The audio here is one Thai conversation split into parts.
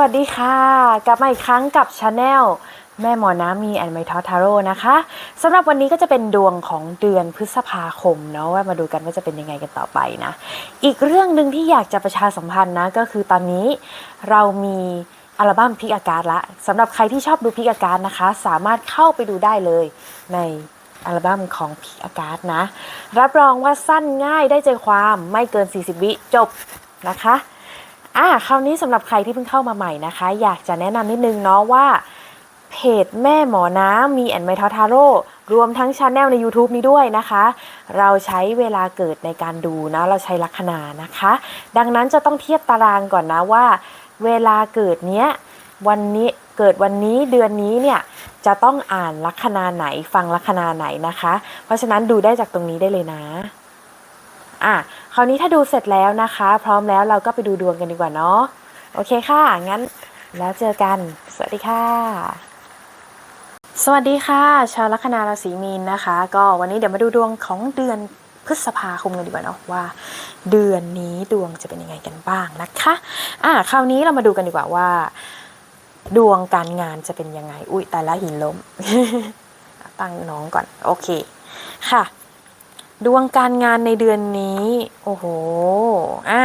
วัสดีค่ะ กลับมาอีกครั้งกับชาแนลแม่หมอน้ำมีแอนไมทอทาโร่นะคะสำหรับวันนี้ก็จะเป็นดวงของเดือนพฤษภาคมเนาะว่ามาดูกันว่าจะเป็นยังไงกันต่อไปนะ อีกเรื่องหนึ่งที่อยากจะประชาสัมพันธ์นะ ก็คือตอนนี้เรามีอัลบั้มพิกอาการละสำหรับใครที่ชอบดูพิกอาการนะคะ สามารถเข้าไปดูได้เลยในอัลบั้มของพิกอาการนะ รับรองว่าสั้นง่ายได้ใจความไม่เกิน 40 วิจบนะคะ อ่าคราวนี้สำหรับใครที่เพิ่งเข้ามาใหม่นะคะ อยากจะแนะนำนิดนึงเนาะว่าเพจแม่หมอน้ำมีแอนไมทอทาโร่รวมทั้งช anel ใน YouTube นี้ด้วยนะคะ เราใช้เวลาเกิดในการดูนะ เราใช้ลัคนานะคะ ดังนั้นจะต้องเทียบตารางก่อนนะว่า เวลาเกิดเนี้ยวันนี้เกิดวันนี้เดือนนี้เนี่ยจะต้องอ่านลัคนาไหนฟังลัคนาไหนนะคะ เพราะฉะนั้นดูได้จากตรงนี้ได้เลยนะอะ คราวนี้ถ้าดูเสร็จแล้วนะคะ พร้อมแล้วเราก็ไปดูดวงกันดีกว่าเนาะโอเคค่ะ งั้นแล้วเจอกัน สวัสดีค่ะ สวัสดีค่ะ ชาวลัคนาราศีมีนนะคะ ก็วันนี้เดี๋ยวมาดูดวงของเดือนพฤษภาคมกันดีกว่าเนาะว่า เดือนนี้ดวงจะเป็นยังไงกันบ้างนะคะอะคราวนี้เรามาดูกันดีกว่าว่า ดวงการงานจะเป็นยังไง อุ้ยแต่ละหินล้มตั้งน้องก่อน โอเคค่ะ ดวงการงานในเดือนนี้ โอ้โห อะ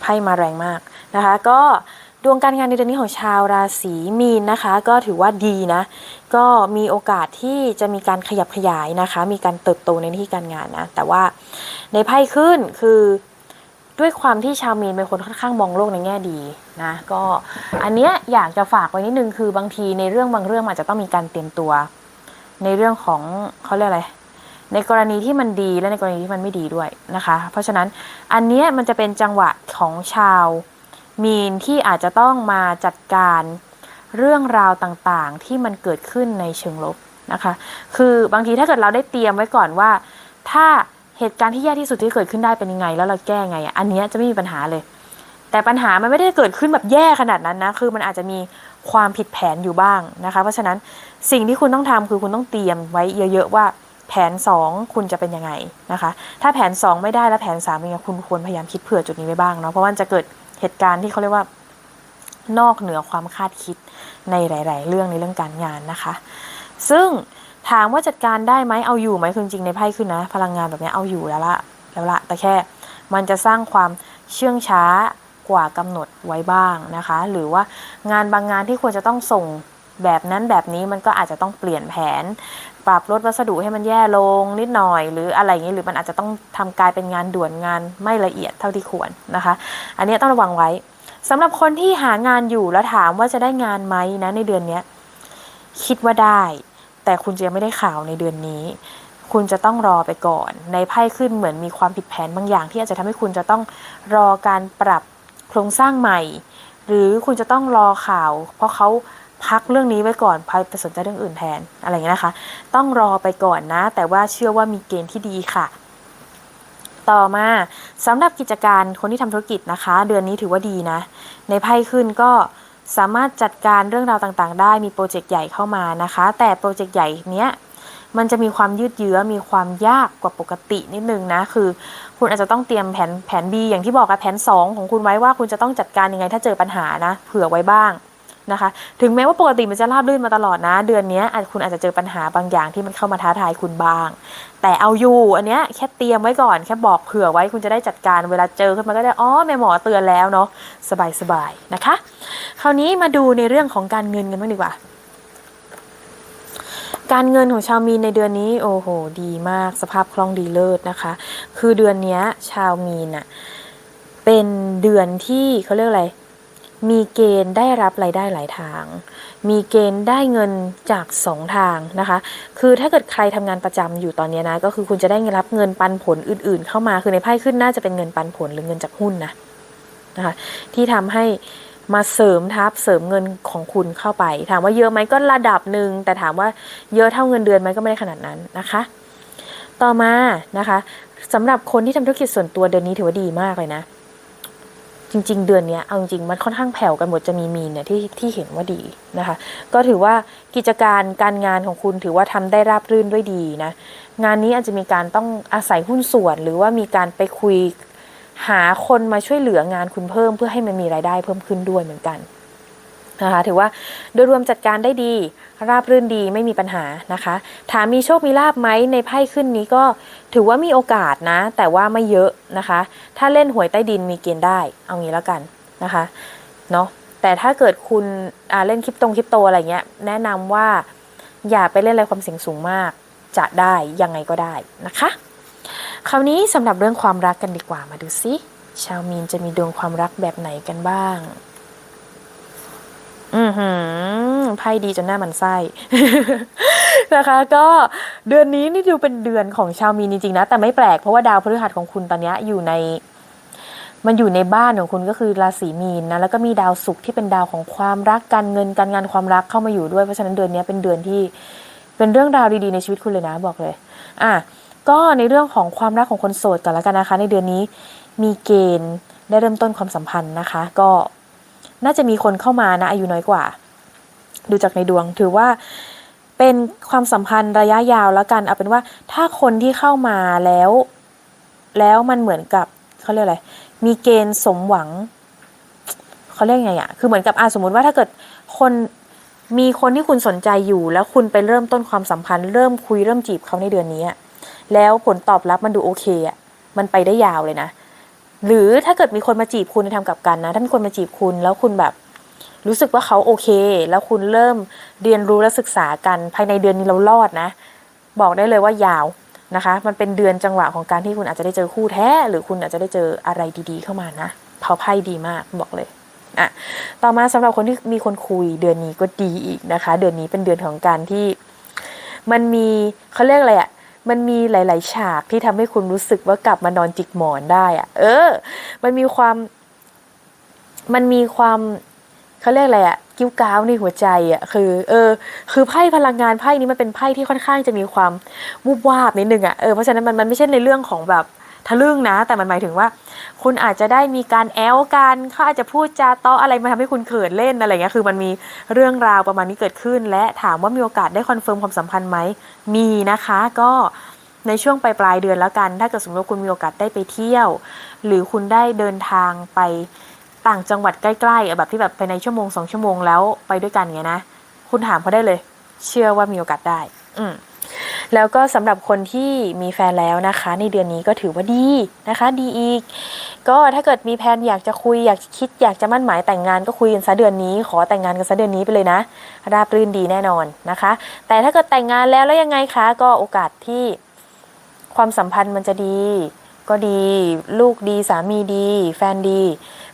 ไพ่มาแรงมากนะคะ ก็ดวงการงานในเดือนนี้ของชาวราศีมีนนะคะ ก็ถือว่าดีนะ ก็มีโอกาสที่จะมีการขยับขยายนะคะ มีการเติบโตในที่การงานนะ แต่ว่าในไพ่ขึ้นคือด้วยความที่ชาวมีนเป็นคนค่อนข้างมองโลกในแง่ดีนะก็อันเนี้ยอยากจะฝากไว้นิดนึงคือบางทีในเรื่องบางเรื่องอาจจะต้องมีการเตรียมตัว ในเรื่องของเขาเรียกอะไร ในกรณีที่มันดีและในกรณีที่มันไม่ดีด้วยนะคะ เพราะฉะนั้นอันเนี้ยมันจะเป็นจังหวะของชาวมีนที่อาจจะต้องมาจัดการเรื่องราวต่างๆที่มันเกิดขึ้นในเชิงลบนะคะ คือบางทีถ้าเกิดเราได้เตรียมไว้ก่อนว่า ถ้าเหตุการณ์ที่แย่ที่สุดที่เกิดขึ้นได้เป็นยังไง แล้วเราแก้ไงอะอันเนี้ยจะไม่มีปัญหาเลย แต่ปัญหามันไม่ได้เกิดขึ้นแบบแย่ขนาดนั้นนะ คือมันอาจจะมี ความผิดแผนอยู่บ้างนะคะ เพราะฉะนั้นสิ่งที่คุณต้องทำคือคุณต้องเตรียมไว้เยอะ ๆ ว่าแผน 2 คุณจะเป็นยังไงนะคะ ถ้าแผน 2 ไม่ได้แล้วแผน3เป็นยังไงคุณควรพยายามคิดเผื่อจุดนี้ไว้บ้างเนาะเพราะว่าจะเกิดเหตุการณ์ที่เขาเรียกว่านอกเหนือความคาดคิดในหลาย ๆ เรื่องในเรื่องการงานนะคะ ซึ่งถามว่าจัดการได้ไหมเอาอยู่ไหมคือจริงในไพ่ขึ้นนะ พลังงานแบบนี้เอาอยู่แล้วละแล้วละแต่แค่มันจะสร้างความเชื่องช้า กว่ากำหนดไว้บ้างนะคะ หรือว่างานบางงานที่ควรจะต้องส่งแบบนั้นแบบนี้มันก็อาจจะต้องเปลี่ยนแผน ปรับลดวัสดุให้มันแย่ลงนิดหน่อย หรืออะไรอย่างนี้หรือมันอาจจะต้องทำกลายเป็นงานด่วนงานไม่ละเอียดเท่าที่ควรนะคะ อันนี้ต้องระวังไว้สำหรับคนที่หางานอยู่แล้วถามว่าจะได้งานไหมนะในเดือนนี้คิดว่าได้ แต่คุณจะยังไม่ได้ข่าวในเดือนนี้ คุณจะต้องรอไปก่อน ในไพ่ขึ้นเหมือนมีความผิดแผนบางอย่าง ที่อาจจะทำให้คุณจะต้องรอการปรับ โครงสร้างใหม่ หรือคุณจะต้องรอข่าว เพราะเขาพักเรื่องนี้ไว้ก่อนไปสนใจเรื่องอื่นแทนอะไรอย่างนี้นะคะ ต้องรอไปก่อนนะ แต่ว่าเชื่อว่ามีเกณฑ์ที่ดีค่ะ ต่อมาสำหรับกิจการคนที่ทำธุรกิจนะคะ เดือนนี้ถือว่าดีนะ ในไพ่ขึ้นก็สามารถจัดการเรื่องราวต่างๆ ได้มีโปรเจกต์ใหญ่เข้ามานะคะ แต่โปรเจกต์ใหญ่เนี้ย มันจะมีความยืดเยื้อมีความยากกว่าปกตินิดนึงนะ คือ คุณอาจจะต้องเตรียมแผนแผน B อย่างที่บอกกับแผน 2 ของคุณไว้ว่าคุณจะต้องจัดการยังไงถ้าเจอปัญหานะ เผื่อไว้บ้างนะคะ ถึงแม้ว่าปกติมันจะราบรื่นมาตลอดนะ เดือนนี้อาจคุณอาจจะเจอปัญหาบางอย่างที่มันเข้ามาท้าทายคุณบ้าง แต่เอาอยู่อันเนี้ยแค่เตรียมไว้ก่อนแค่บอกเผื่อไว้คุณจะได้จัดการเวลาเจอขึ้นมาก็ได้อ๋อแม่หมอเตือนแล้วเนาะสบายสบายๆนะคะ คราวนี้มาดูในเรื่องของการเงินกันบ้างดีกว่า การเงินของชาวมีนในเดือนนี้โอ้โหดีมากสภาพคล่องดีเลิศนะคะ คือเดือนนี้ชาวมีนอะเป็นเดือนที่เขาเรียกอะไร มีเกณฑ์ได้รับรายได้หลายทาง มีเกณฑ์ได้เงินจากสองทางนะคะ คือถ้าเกิดใครทำงานประจำอยู่ตอนนี้นะ ก็คือคุณจะได้รับเงินปันผลอื่น ๆ เข้ามา คือในไพ่ขึ้นน่าจะเป็นเงินปันผลหรือเงินจากหุ้นนะนะคะ ที่ทำให้ มาเสริมทับเสริมเงินของคุณเข้าไป ถามว่าเยอะไหมก็ระดับหนึ่งแต่ถามว่าเยอะเท่าเงินเดือนไหมก็ไม่ได้ขนาดนั้นนะคะ ต่อมานะคะสำหรับคนที่ทำธุรกิจส่วนตัวเดือนนี้ถือว่าดีมากเลยนะ จริง ๆ เดือนนี้เอาจริงๆมันค่อนข้างแผ่วกันหมดจะมีมีเนี่ยที่ที่เห็นว่าดีนะคะ ก็ถือว่ากิจการการงานของคุณถือว่าทำได้ราบรื่นด้วยดีนะงานนี้อาจจะมีการต้องอาศัยหุ้นส่วน หรือว่ามีการไปคุย หาคนมาช่วยเหลืองานคุณเพิ่มเพื่อให้มันมีรายได้เพิ่มขึ้นด้วยเหมือนกันนะคะถือว่าโดยรวมจัดการได้ดี ราบรื่นดีไม่มีปัญหานะคะ ถามมีโชคมีลาบไหมในไพ่ขึ้นนี้ก็ถือว่ามีโอกาสนะ แต่ว่าไม่เยอะนะคะ ถ้าเล่นหวยใต้ดินมีเกณฑ์ได้ เอางี้แล้วกันนะคะเนาะแต่ถ้าเกิดคุณเล่นคริปตงคริปโตอะไรเงี้ยแนะนำว่าอย่าไปเล่นอะไรความเสี่ยงสูงมากจะได้ยังไงก็ได้นะคะ คราวนี้สำหรับเรื่องความรักกันดีกว่ามาดูซิชาวมีนจะมีดวงความรักแบบไหนกันบ้าง อือหือไพ่ดีจนหน้ามันไส้นะคะก็เดือนนี้นี่ดูเป็นเดือนของชาวมีนจริงๆนะ แต่ไม่แปลกเพราะว่าดาวพฤหัสของคุณตอนนี้อยู่ใน มันอยู่ในบ้านของคุณก็คือราศีมีนนะแล้วก็มีดาวศุกร์ที่เป็นดาวของความรักการเงินการงานความรักเข้ามาอยู่ด้วยเพราะฉะนั้นเดือนนี้เป็นเดือนที่เป็นเรื่องราวดีๆในชีวิตคุณเลยนะบอกเลย อะ ก็ในเรื่องของความรักของคนโสดกันแล้วกันนะคะ ในเดือนนี้มีเกณฑ์ได้เริ่มต้นความสัมพันธ์นะคะ ก็น่าจะมีคนเข้ามานะอายุน้อยกว่า ดูจากในดวงถือว่าเป็นความสัมพันธ์ระยะยาวแล้วกันเอาเป็นว่าถ้าคนที่เข้ามาแล้ว แล้วมันเหมือนกับเขาเรียกอะไรมีเกณฑ์สมหวังเขาเรียกไงอะคือเหมือนกับอาสมมติว่าถ้าเกิดคนมีคนที่คุณสนใจอยู่ แล้วคุณไปเริ่มต้นความสัมพันธ์ เริ่มคุยเริ่มจีบเขาในเดือนนี้ แล้วผลตอบรับมันดูโอเคอะมันไปได้ยาวเลยนะ หรือถ้าเกิดมีคนมาจีบคุณในทางกลับกันนะถ้ามีคนมาจีบคุณแล้วคุณแบบ รู้สึกว่าเขาโอเค แล้วคุณเริ่มเรียนรู้และศึกษากัน ภายในเดือนนี้เรารอดนะ บอกได้เลยว่ายาวนะคะ มันเป็นเดือนจังหวะของการที่คุณอาจจะได้เจอคู่แท้ หรือคุณอาจจะได้เจออะไรดีๆ เข้ามานะเพราไพ่ดีมากบอกเลยอะต่อมาสำหรับคนที่มีคนคุยเดือนนี้ก็ดีอีกนะคะ เดือนนี้เป็นเดือนของการที่ มันมีเขาเรียกอะไรอะ่ะ มันมีหลาย ๆ ฉากที่ทำให้คุณรู้สึกว่ากลับมานอนจิกหมอนได้อะ่ะเออ มันมีความ มันมีความเขาเรียกอะไรอะกิ้วก้าวในหัวใจอะคือ เออ คือไพ่พลังงานไพ่นี้มันเป็นไพ่ที่ค่อนข้างจะมีความวูบวาบนิดนึงอะเออเพราะฉะนั้นมันมันไม่ใช่ในเรื่องของแบบ ทะลึ่งนะ แต่มันหมายถึงว่า คุณอาจจะได้มีการแอลกันเขาอาจจะพูดจาตาะอะไรมาทำให้คุณเขินเล่นอะไรเงี้ยคือมันมีเรื่องราวประมาณนี้เกิดขึ้น และถามว่ามีโอกาสได้คอนเฟิร์มความสัมพันธ์ไหมมีนะคะก็ในช่วงปลายปลายเดือนแล้วกัน ถ้าเกิดสมมติว่าคุณมีโอกาสได้ไปเที่ยว หรือคุณได้เดินทางไปต่างจังหวัดใกล้ๆแบบที่แบบไปในชั่วโมงสองชั่วโมงแล้วไปด้วยกันเงี้ยนะ คุณถามเขาได้เลย เชื่อว่ามีโอกาสได้ อืม แล้วก็สำหรับคนที่มีแฟนแล้วนะคะ ในเดือนนี้ก็ถือว่าดีนะคะ ดีอีก ก็ถ้าเกิดมีแผนอยากจะคุยอยากคิดอยากจะมั่นหมายแต่งงานก็คุยกันซะเดือนนี้ ขอแต่งงานกันซะเดือนนี้ไปเลยนะ ราบรื่นดีแน่นอนนะคะ แต่ถ้าเกิดแต่งงานแล้วแล้วยังไงคะก็โอกาสที่ความสัมพันธ์มันจะดี ก็ดีลูกดีสามีดี แฟนดี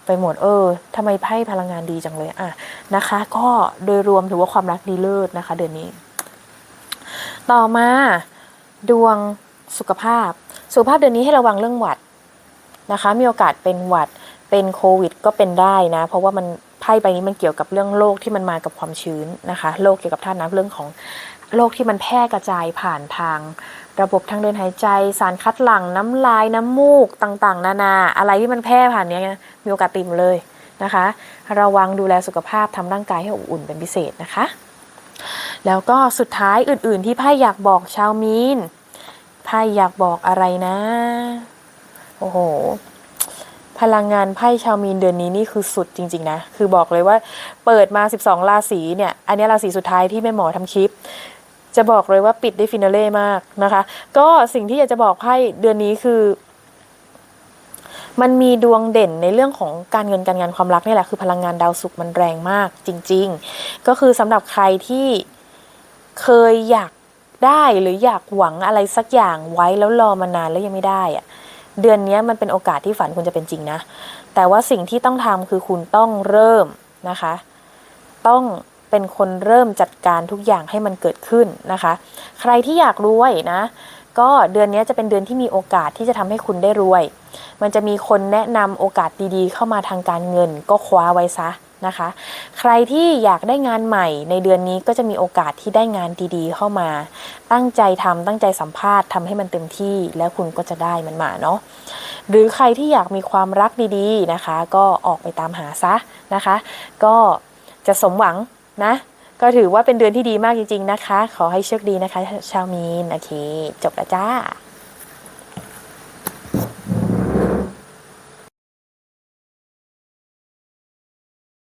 ไปหมดเออทำไมไพ่พลังงานดีจังเลยอะนะคะ ก็โดยรวมถือว่าความรักดีเลิศนะคะ เดือนนี้ ต่อมา ดวงสุขภาพ สุขภาพเดือนนี้ให้ระวังเรื่องหวัดนะคะ มีโอกาสเป็นหวัดเป็นโควิด ก็เป็นได้นะ เพราะว่ามันไพ่ใบนี้มันเกี่ยวกับเรื่องโรคที่มันมากับความชื้นนะคะโรคเกี่ยวกับธาตุน้ำเรื่องของโรคที่มันแพร่กระจายผ่านทาง ระบบทางเดินหายใจ สารคัดหลั่งน้ำลายน้ำมูกต่างๆ นานา อะไรที่มันแพร่ผ่านเนี้ยมีโอกาสติมเลยนะคะ ระวังดูแลสุขภาพทำร่างกายให้อบอุ่นเป็นพิเศษนะคะ แล้วก็สุดท้ายอื่นๆที่ไพ่อยากบอกชาวมีนไพ่อยากบอกอะไรนะ โอ้โห พลังงานไพ่ชาวมีนเดือนนี้นี่คือสุดจริง ๆ นะ คือบอกเลยว่าเปิดมา 12 ราศีเนี่ย อันนี้ราศีสุดท้ายที่แม่หมอทำคลิป จะบอกเลยว่าปิดได้ฟินาเล่มากนะคะ ก็สิ่งที่อยากจะบอกไพ่เดือนนี้คือ มันมีดวงเด่นในเรื่องของการเงินการงานความรักนี่แหละคือพลังงานดาวศุกร์มันแรงมากจริง ๆ ก็คือสำหรับใครที่ เคยอยากได้หรืออยากหวังอะไรสักอย่างไว้แล้วรอมานานแล้วยังไม่ได้อะเดือนนี้มันเป็นโอกาสที่ฝันคุณจะเป็นจริงนะ แต่ว่าสิ่งที่ต้องทำคือคุณต้องเริ่มนะคะ ต้องเป็นคนเริ่มจัดการทุกอย่างให้มันเกิดขึ้นนะคะ ใครที่อยากรวยนะ ก็เดือนนี้จะเป็นเดือนที่มีโอกาสที่จะทำให้คุณได้รวย มันจะมีคนแนะนำโอกาสดีๆ เข้ามาทางการเงิน ก็คว้าไว้ซะ นะคะ ใครที่อยากได้งานใหม่ในเดือนนี้ก็จะมีโอกาสที่ได้งานดีๆ เข้ามา ตั้งใจทำตั้งใจสัมภาษณ์ทำให้มันเต็มที่แล้วคุณก็จะได้มันมาเนาะหรือใครที่อยากมีความรักดีๆนะคะ ก็ออกไปตามหาซะนะคะ ก็จะสมหวังนะก็ถือว่าเป็นเดือนที่ดีมากจริงๆนะคะ ขอให้โชคดีนะคะ ชาวมีน โอเค จบแล้วจ้า